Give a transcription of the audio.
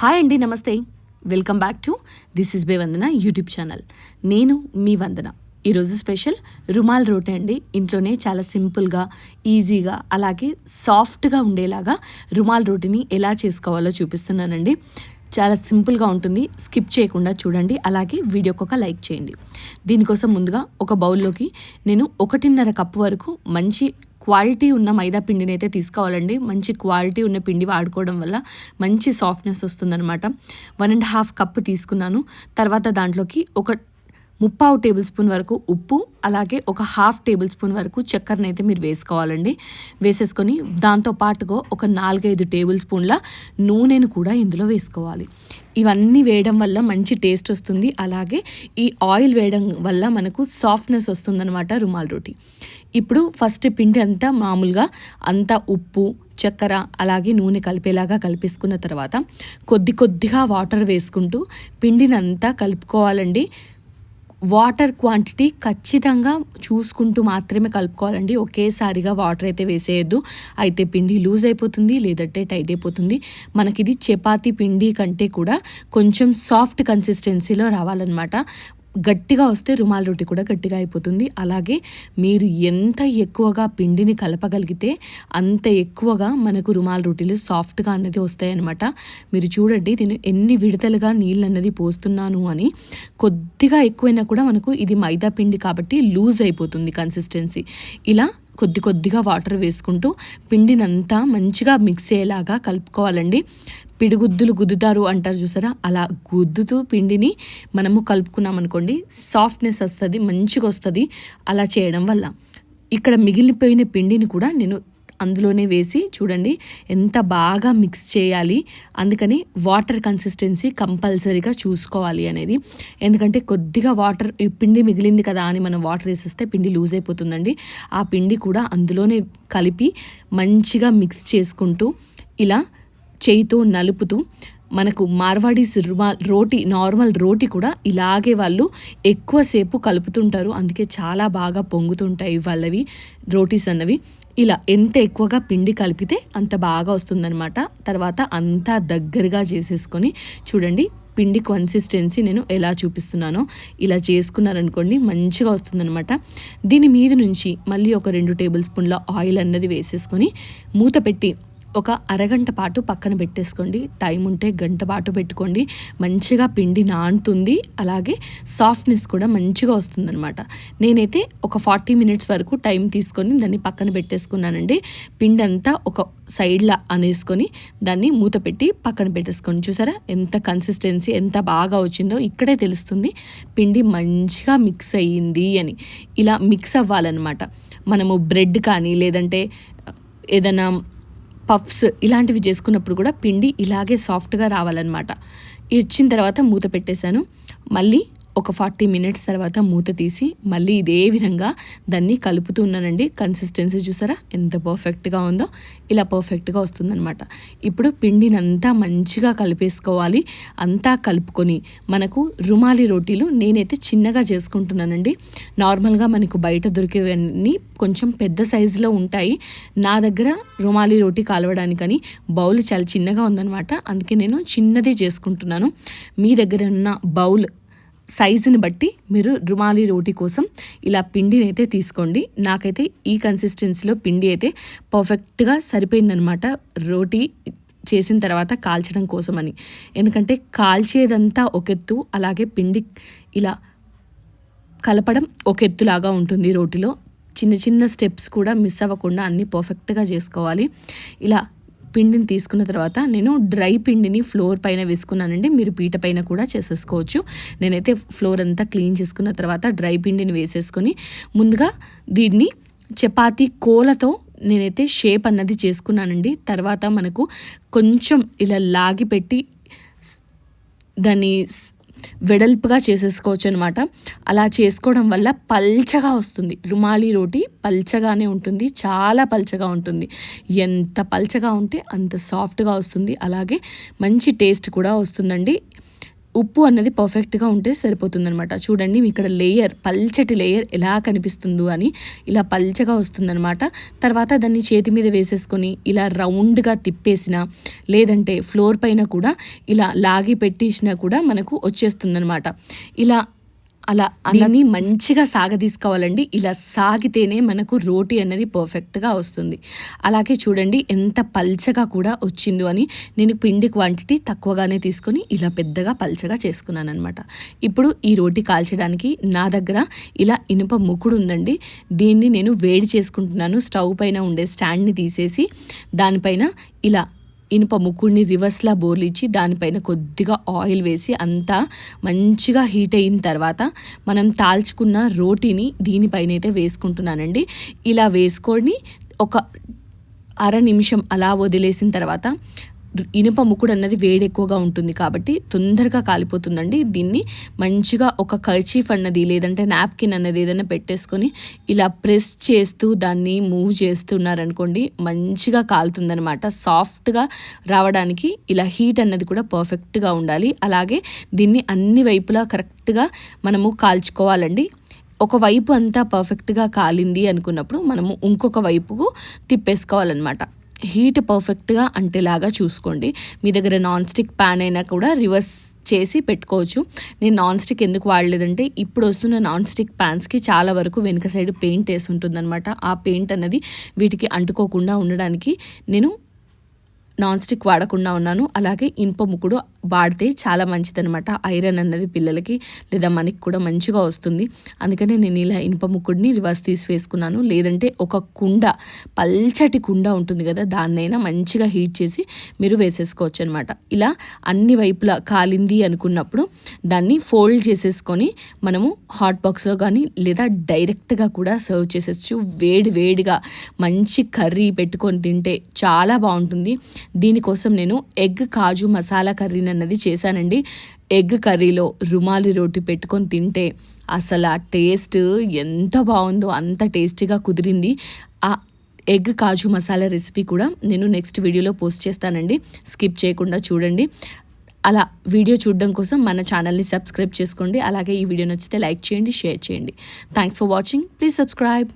Hi అండి నమస్తే. Welcome back to this is bay Vandana YouTube channel నేను మీ వందన. ఈరోజు స్పెషల్ రుమాల్ రోటీ అండి. ఇంట్లోనే చాలా సింపుల్గా ఈజీగా అలాగే సాఫ్ట్గా ఉండేలాగా రుమాల్ రోటీని ఎలా చేసుకోవాలో చూపిస్తున్నానండి. చాలా సింపుల్గా ఉంటుంది. స్కిప్ చేయకుండా చూడండి. అలాగే వీడియోకి ఒక లైక్ చేయండి. దీనికోసం ముందుగా ఒక బౌల్లోకి నేను ఒకటిన్నర కప్పు వరకు మంచి క్వాలిటీ ఉన్న మైదా పిండిని అయితే తీసుకోవాలండి. మంచి క్వాలిటీ ఉన్న పిండి వాడుకోవడం వల్ల మంచి సాఫ్ట్నెస్ వస్తుందన్నమాట. వన్ అండ్ హాఫ్ కప్ తీసుకున్నాను. తర్వాత దాంట్లోకి ఒక ముప్పావు టేబుల్ స్పూన్ వరకు ఉప్పు అలాగే ఒక హాఫ్ టేబుల్ స్పూన్ వరకు చక్కెరని అయితే మీరు వేసుకోవాలండి. వేసేసుకొని దాంతో పాటుగా ఒక నాలుగైదు టేబుల్ స్పూన్ల నూనెను కూడా ఇందులో వేసుకోవాలి. ఇవన్నీ వేయడం వల్ల మంచి టేస్ట్ వస్తుంది. అలాగే ఈ ఆయిల్ వేయడం వల్ల మనకు సాఫ్ట్నెస్ వస్తుందన్నమాట రుమాల్ రోటీ. ఇప్పుడు ఫస్ట్ పిండి అంతా మామూలుగా అంతా ఉప్పు చక్కెర అలాగే నూనె కలిపేలాగా కలిపేసుకున్న తర్వాత కొద్ది కొద్దిగా వాటర్ వేసుకుంటూ పిండినంతా కలుపుకోవాలండి. వాటర్ క్వాంటిటీ ఖచ్చితంగా చూసుకుంటూ మాత్రమే కలుపుకోవాలండి. ఒకేసారిగా వాటర్ అయితే వేసేయద్దు. అయితే పిండి లూజ్ అయిపోతుంది లేదంటే టైట్ అయిపోతుంది. మనకి ఇది చపాతీ పిండి కంటే కూడా కొంచెం సాఫ్ట్ కన్సిస్టెన్సీలో రావాలన్నమాట. గట్టిగా వస్తే రుమాల్ రొట్టి కూడా గట్టిగా అయిపోతుంది. అలాగే మీరు ఎంత ఎక్కువగా పిండిని కలపగలిగితే అంత ఎక్కువగా మనకు రుమాల్ రొట్టెలు సాఫ్ట్గా అన్నది వస్తాయన్నమాట. మీరు చూడండి నేను ఎన్ని విడతలుగా నీళ్ళు అన్నది పోస్తున్నాను అని కొద్దిగా ఎక్కువైనా కూడా మనకు ఇది మైదా పిండి కాబట్టి లూజ్ అయిపోతుంది కన్సిస్టెన్సీ. ఇలా కొద్ది కొద్దిగా వాటర్ వేసుకుంటూ పిండినంతా మంచిగా మిక్స్ అయ్యేలాగా కలుపుకోవాలండి. పిడిగుద్దులు గుద్దుతారు అంటారు చూసారా? అలా గుద్దుతూ పిండిని మనము కలుపుకున్నాం అనుకోండి సాఫ్ట్నెస్ వస్తుంది మంచిగా వస్తుంది అలా చేయడం వల్ల. ఇక్కడ మిగిలిపోయిన పిండిని కూడా నేను అందులోనే వేసి చూడండి ఎంత బాగా మిక్స్ చేయాలి అందుకని వాటర్ కన్సిస్టెన్సీ కంపల్సరీగా చూసుకోవాలి అనేది. ఎందుకంటే కొద్దిగా వాటర్ ఈ పిండి మిగిలింది కదా అని మనం వాటర్ వేసిస్తే పిండి లూజ్ అయిపోతుందండి. ఆ పిండి కూడా అందులోనే కలిపి మంచిగా మిక్స్ చేసుకుంటూ ఇలా చేయితో నలుపుతూ మనకు మార్వాడీస్ రుమాల్ రోటి నార్మల్ రోటి కూడా ఇలాగే వాళ్ళు ఎక్కువసేపు కలుపుతుంటారు. అందుకే చాలా బాగా పొంగుతుంటాయి వాళ్ళవి రోటీస్ అన్నవి. ఇలా ఎంత ఎక్కువగా పిండి కలిపితే అంత బాగా వస్తుందనమాట తర్వాత అంతా దగ్గరగా చేసేసుకొని చూడండి పిండి కన్సిస్టెన్సీ నేను ఎలా చూపిస్తున్నానో. ఇలా చేసుకున్నారనుకోండి మంచిగా వస్తుందనమాట దీని మీద నుంచి మళ్ళీ ఒక రెండు టేబుల్ స్పూన్ల ఆయిల్ అన్నది వేసేసుకొని మూత పెట్టి ఒక అరగంట పాటు పక్కన పెట్టేసుకోండి. టైం ఉంటే గంట పాటు పెట్టుకోండి. మంచిగా పిండి నానుతుంది. అలాగే సాఫ్ట్నెస్ కూడా మంచిగా వస్తుందనమాట నేనైతే ఒక ఫార్టీ మినిట్స్ వరకు టైం తీసుకొని దాన్ని పక్కన పెట్టేసుకున్నానండి. పిండి అంతా ఒక సైడ్లా అనేసుకొని దాన్ని మూత పెట్టి పక్కన పెట్టేసుకోండి. చూసారా? ఎంత కన్సిస్టెన్సీ ఎంత బాగా వచ్చిందో ఇక్కడే తెలుస్తుంది. పిండి మంచిగా మిక్స్ అయ్యింది అని. ఇలా మిక్స్ అవ్వాలన్నమాట. మనము బ్రెడ్ కానీ లేదంటే ఏదైనా పఫ్స్ ఇలాంటివి చేసుకున్నప్పుడు కూడా పిండి ఇలాగే సాఫ్ట్గా రావాలన్నమాట. ఇచ్చిన తర్వాత మూత పెట్టేశాను. మళ్ళీ ఒక ఫార్టీ మినిట్స్ తర్వాత మూత తీసి మళ్ళీ ఇదే విధంగా దాన్ని కలుపుతూ ఉన్నానండి కన్సిస్టెన్సీ చూసారా? ఎంత పర్ఫెక్ట్గా ఉందో ఇలా పర్ఫెక్ట్గా వస్తుందన్నమాట. ఇప్పుడు పిండినంతా మంచిగా కలిపేసుకోవాలి. అంతా కలుపుకొని మనకు రుమాలి రోటీలు నేనైతే చిన్నగా చేసుకుంటున్నానండి. నార్మల్గా మనకు బయట దొరికేవన్నీ కొంచెం పెద్ద సైజులో ఉంటాయి. నా దగ్గర రుమాలి రోటీ కాలవడానికని బౌల్ చాలా చిన్నగా ఉందన్నమాట. అందుకే నేను చిన్నదే చేసుకుంటున్నాను. మీ దగ్గర ఉన్న బౌల్ సైజుని బట్టి మీరు రుమాలి రోటీ కోసం ఇలా పిండిని అయితే తీసుకోండి. నాకైతే ఈ కన్సిస్టెన్సీలో పిండి అయితే పర్ఫెక్ట్గా సరిపోయిందనమాట రోటీ చేసిన తర్వాత కాల్చడం కోసమని. ఎందుకంటే కాల్చేదంతా ఒక ఎత్తు అలాగే పిండి ఇలా కలపడం ఒక ఎత్తులాగా ఉంటుంది రోటీలో. చిన్న చిన్న స్టెప్స్ కూడా మిస్ అవ్వకుండా అన్నీ పర్ఫెక్ట్గా చేసుకోవాలి. ఇలా పిండిని తీసుకున్న తర్వాత నేను డ్రై పిండిని ఫ్లోర్ పైన వేసుకున్నానండి. మీరు పీట పైన కూడా చేసేసుకోవచ్చు. నేనైతే ఫ్లోర్ అంతా క్లీన్ చేసుకున్న తర్వాత డ్రై పిండిని వేసేసుకొని ముందుగా దీన్ని చపాతీ కోలతో నేనైతే షేప్ అన్నది చేసుకున్నానండి. తర్వాత మనకు కొంచెం ఇలా లాగి పెట్టి దాన్ని వెడల్పుగా చేసేసుకోవచ్చు అనమాట అలా చేసుకోవడం వల్ల పల్చగా వస్తుంది. రుమాలి రోటీ పల్చగానే ఉంటుంది. చాలా పల్చగా ఉంటుంది. ఎంత పల్చగా ఉంటే అంత సాఫ్ట్గా వస్తుంది. అలాగే మంచి టేస్ట్ కూడా వస్తుందండి. ఉప్పు అన్నది పర్ఫెక్ట్గా ఉంటే సరిపోతుందనమాట చూడండి ఇక్కడ లేయర్ పల్చటి లేయర్ ఎలా కనిపిస్తుందో అని ఇలా పల్చగా వస్తుందనమాట తర్వాత దాన్ని చేతి మీద వేసేసుకొని ఇలా రౌండ్గా తిప్పేసిన లేదంటే ఫ్లోర్ పైన కూడా ఇలా లాగి పెట్టేసినా కూడా మనకు వచ్చేస్తుందనమాట ఇలా అలా దీన్ని మంచిగా సాగదీసుకోవాలండి. ఇలా సాగితేనే మనకు రోటీ అనేది పర్ఫెక్ట్గా వస్తుంది. అలాగే చూడండి ఎంత పల్చగా కూడా వచ్చిందో అని నేను పిండి క్వాంటిటీ తక్కువగానే తీసుకొని ఇలా పెద్దగా పల్చగా చేసుకున్నాను అనమాట ఇప్పుడు ఈ రోటీ కాల్చడానికి నా దగ్గర ఇలా ఇనుప ముకుడు ఉందండి. దీన్ని నేను వేడి చేసుకుంటున్నాను. స్టవ్ పైన ఉండే స్టాండ్ని తీసేసి దానిపైన ఇలా ఇనుప ముక్కుడిని రివర్స్లా బోర్లిచ్చి దానిపైన కొద్దిగా ఆయిల్ వేసి అంతా మంచిగా హీట్ అయిన తర్వాత మనం తాల్చుకున్న రోటీని దీనిపైన అయితే వేసుకుంటున్నానండి. ఇలా వేసుకొని ఒక అర నిమిషం అలా వదిలేసిన తర్వాత ఇనుప ముక్కుడు అన్నది వేడి ఎక్కువగా ఉంటుంది కాబట్టి తొందరగా కాలిపోతుందండి. దీన్ని మంచిగా ఒక కర్చీఫ్ అన్నది లేదంటే నాప్కిన్ అన్నది ఏదైనా పెట్టేసుకొని ఇలా ప్రెస్ చేస్తూ దాన్ని మూవ్ చేస్తున్నారనుకోండి మంచిగా కాలుతుందనమాట సాఫ్ట్గా రావడానికి ఇలా హీట్ అన్నది కూడా పర్ఫెక్ట్గా ఉండాలి. అలాగే దీన్ని అన్ని వైపులా కరెక్ట్గా మనము కాల్చుకోవాలండి. ఒక వైపు అంతా పర్ఫెక్ట్గా కాలింది అనుకున్నప్పుడు మనము ఇంకొక వైపుకు తిప్పేసుకోవాలన్నమాట. హీట్ పర్ఫెక్ట్గా అంటేలాగా చూసుకోండి. మీ దగ్గర నాన్ స్టిక్ ప్యాన్ అయినా కూడా రివర్స్ చేసి పెట్టుకోవచ్చు. నేను నాన్ స్టిక్ ఎందుకు వాడలేదంటే ఇప్పుడు వస్తున్న నాన్ స్టిక్ ప్యాన్స్కి చాలా వరకు వెనుక సైడ్ పెయింట్ వేసి ఉంటుందన్నమాట. ఆ పెయింట్ అన్నది వీటికి అంటుకోకుండా ఉండడానికి నేను నాన్ స్టిక్ వాడకుండా ఉన్నాను. అలాగే ఇనుప ముక్కుడు వాడితే చాలా మంచిదనమాట ఐరన్ అన్నది పిల్లలకి లేదా మనకి కూడా మంచిగా వస్తుంది. అందుకనే నేను ఇలా ఇనుప ముక్కుడిని రివర్స్ తీసి వేసుకున్నాను. లేదంటే ఒక కుండ పల్చటి కుండ ఉంటుంది కదా దాన్నైనా మంచిగా హీట్ చేసి మీరు వేసేసుకోవచ్చు అనమాట ఇలా అన్ని వైపులా కాలింది అనుకున్నప్పుడు దాన్ని ఫోల్డ్ చేసేసుకొని మనము హాట్ బాక్స్లో కానీ లేదా డైరెక్ట్గా కూడా సర్వ్ చేసేచ్చు వేడి వేడిగా మంచి కర్రీ పెట్టుకొని తింటే చాలా బాగుంటుంది. దీనికోసం నేను ఎగ్ కాజు మసాలా కర్రీ అన్నది చేశానండి. ఎగ్ కర్రీలో రుమాలి రోటి పెట్టుకొని తింటే అసలు ఆ టేస్ట్ ఎంత బాగుందో అంత టేస్టీగా కుదిరింది. ఆ ఎగ్ కాజు మసాలా రెసిపీ కూడా నేను నెక్స్ట్ వీడియోలో పోస్ట్ చేస్తానండి. స్కిప్ చేయకుండా చూడండి. అలా వీడియో చూడడం కోసం మన ఛానల్ని సబ్స్క్రైబ్ చేసుకోండి. అలాగే ఈ వీడియో నచ్చితే లైక్ చేయండి షేర్ చేయండి. Thanks for watching. Please subscribe.